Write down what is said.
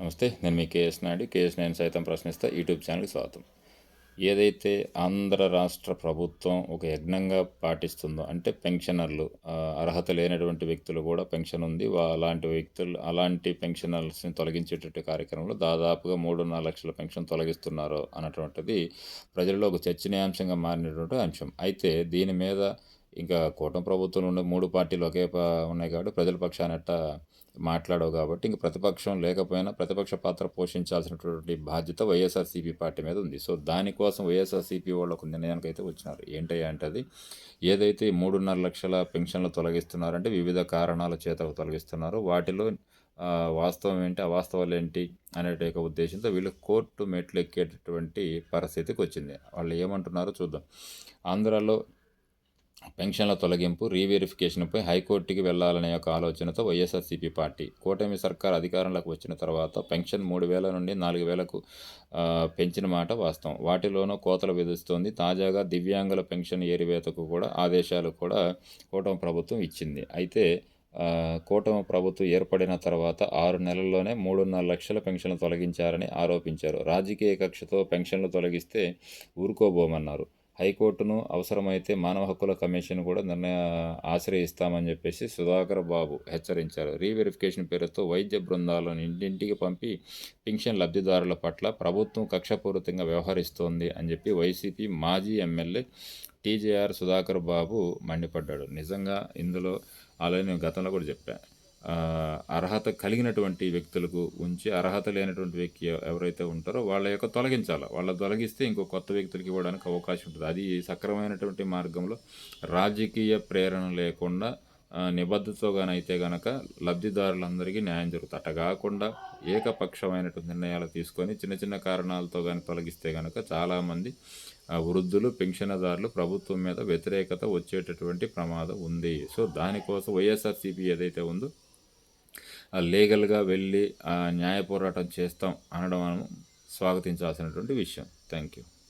నమస్తే నేను మీ KS Naidu. KS నేను సైతం ప్రశ్నిస్తా యూట్యూబ్ ఛానల్కి స్వాగతం. ఏదైతే ఆంధ్ర రాష్ట్ర ప్రభుత్వం ఒక యజ్ఞంగా పాటిస్తుందో అంటే పెన్షనర్లు అర్హత లేనటువంటి వ్యక్తులు కూడా పెన్షన్ ఉంది. అలాంటి వ్యక్తులు అలాంటి పెన్షనర్స్ని తొలగించేటటువంటి కార్యక్రమంలో దాదాపుగా మూడున్నర లక్షల పెన్షన్ తొలగిస్తున్నారు అన్నటువంటిది ప్రజల్లో ఒక చర్చనీయాంశంగా మారినటువంటి అంశం. అయితే దీని మీద ఇంకా కూటమి ప్రభుత్వంలో ఉండే మూడు పార్టీలు ఒకే ఉన్నాయి కాబట్టి ప్రజల పక్షానట్ట మాట్లాడవు కాబట్టి ఇంక ప్రతిపక్షం లేకపోయినా ప్రతిపక్ష పాత్ర పోషించాల్సినటువంటి బాధ్యత వైఎస్ఆర్సీపీ పార్టీ మీద ఉంది. సో దానికోసం వైఎస్ఆర్సీపీ వాళ్ళు ఒక నిర్ణయానికి అయితే వచ్చినారు. ఏంటయ్యా అంటే అది ఏదైతే మూడున్నర లక్షల పెన్షన్లు తొలగిస్తున్నారంటే వివిధ కారణాల చేత తొలగిస్తున్నారు. వాటిలో వాస్తవం ఏంటి అవాస్తవాలు ఏంటి అనే ఒక ఉద్దేశంతో వీళ్ళు కోర్టు మెట్లు ఎక్కేటటువంటి పరిస్థితికి వచ్చింది. వాళ్ళు ఏమంటున్నారో చూద్దాం. ఆంధ్రాలో పెన్షన్ల తొలగింపు రీవెరిఫికేషన్పై హైకోర్టుకి వెళ్ళాలనే ఒక ఆలోచనతో వైఎస్ఆర్సీపీ పార్టీ కూటమి సర్కార్ అధికారంలోకి వచ్చిన తర్వాత పెన్షన్ మూడు వేల నుండి నాలుగు వేలకు పెంచిన మాట వాస్తవం. వాటిలోనూ కోతలు విధిస్తోంది. తాజాగా దివ్యాంగుల పెన్షన్ ఏరివేతకు కూడా ఆదేశాలు కూడా కూటమి ప్రభుత్వం ఇచ్చింది. అయితే కూటమి ప్రభుత్వం ఏర్పడిన తర్వాత ఆరు నెలల్లోనే మూడున్నర లక్షల పెన్షన్లు తొలగించారని ఆరోపించారు. రాజకీయ కక్షతో పెన్షన్లు తొలగిస్తే ఊరుకోబోమన్నారు. హైకోర్టును అవసరమైతే మానవ హక్కుల కమిషన్ కూడా నిర్ణయ ఆశ్రయిస్తామని చెప్పేసి సుధాకర్ బాబు హెచ్చరించారు. రీవెరిఫికేషన్ పేరుతో వైద్య బృందాలను ఇంటింటికి పంపి పెన్షన్ లబ్ధిదారుల పట్ల ప్రభుత్వం కక్షపూరితంగా వ్యవహరిస్తోంది అని చెప్పి వైసీపీ మాజీ ఎమ్మెల్యే టీజేఆర్ సుధాకర్ బాబు మండిపడ్డాడు. నిజంగా ఇందులో అలాగే నేను గతంలో కూడా చెప్పాను అర్హత కలిగినటువంటి వ్యక్తులకు ఉంచి అర్హత లేనటువంటి వ్యక్తి ఎవరైతే ఉంటారో వాళ్ళ యొక్క తొలగించాలి. వాళ్ళ తొలగిస్తే ఇంకో కొత్త వ్యక్తులకి ఇవ్వడానికి అవకాశం ఉంటుంది. అది సక్రమైనటువంటి మార్గంలో రాజకీయ ప్రేరణ లేకుండా ఆ, నిబద్ధతగానైతే గనక లబ్ధిదారులందరికీ న్యాయం జరుగుతుంది. అట్ట కాకుండా ఏకపక్షమైనటువంటి నిర్ణయాలు తీసుకొని చిన్న చిన్న కారణాలతో కానీ తొలగిస్తే గనక చాలామంది వృద్ధులు పెన్షన్దారులు ప్రభుత్వం మీద వ్యతిరేకత వచ్చేటటువంటి ప్రమాదం ఉంది. సో దానికోసం వైఎస్ఆర్సీపీ ఏదైతే ఉందో లీగల్గా వెళ్ళి ఆ న్యాయ పోరాటం చేస్తాం అనడం మనం స్వాగతించాల్సినటువంటి విషయం. Thank you